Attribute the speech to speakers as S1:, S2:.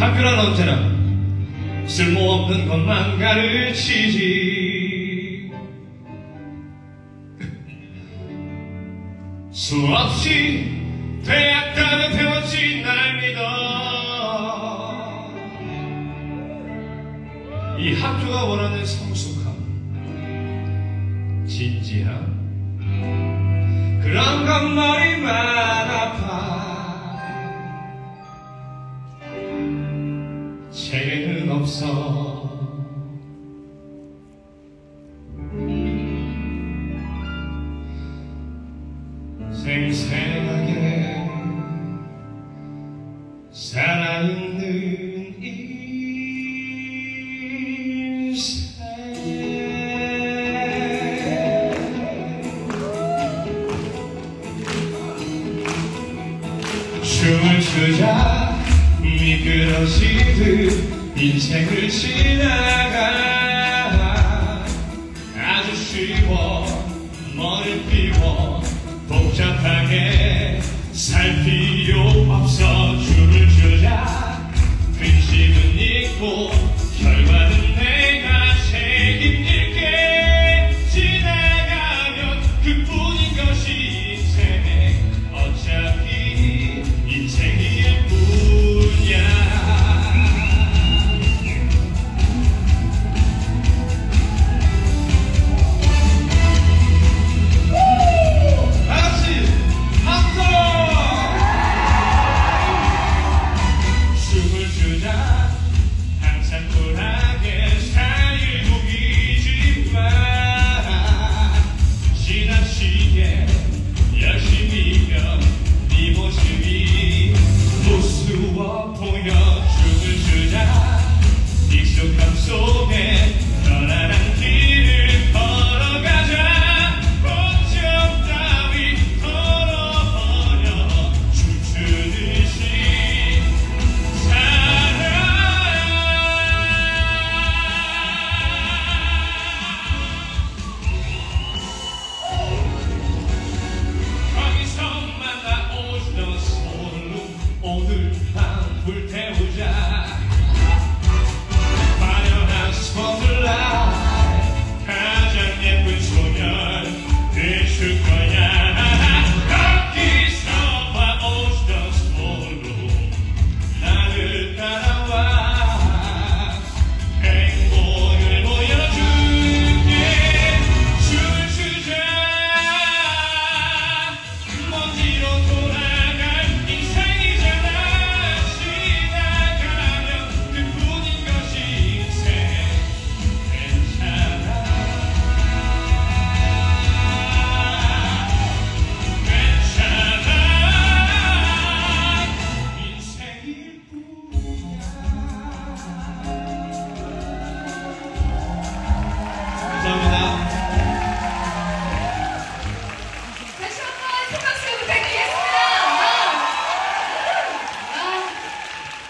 S1: 학교란 언제나 쓸모없는 것만 가르치지. 수없이 대학 가면 배웠지 날 믿어. 이 학교가 원하는 성숙함 진지함. 그런 건 머리만 책에는 없어. 생생하게 살아있는 인생 춤을 추자 미끄러지듯 인생을 지나가 아주 쉬워 머리 피워 복잡하게 살 필요 없어. 춤을 추자 근심은 잊고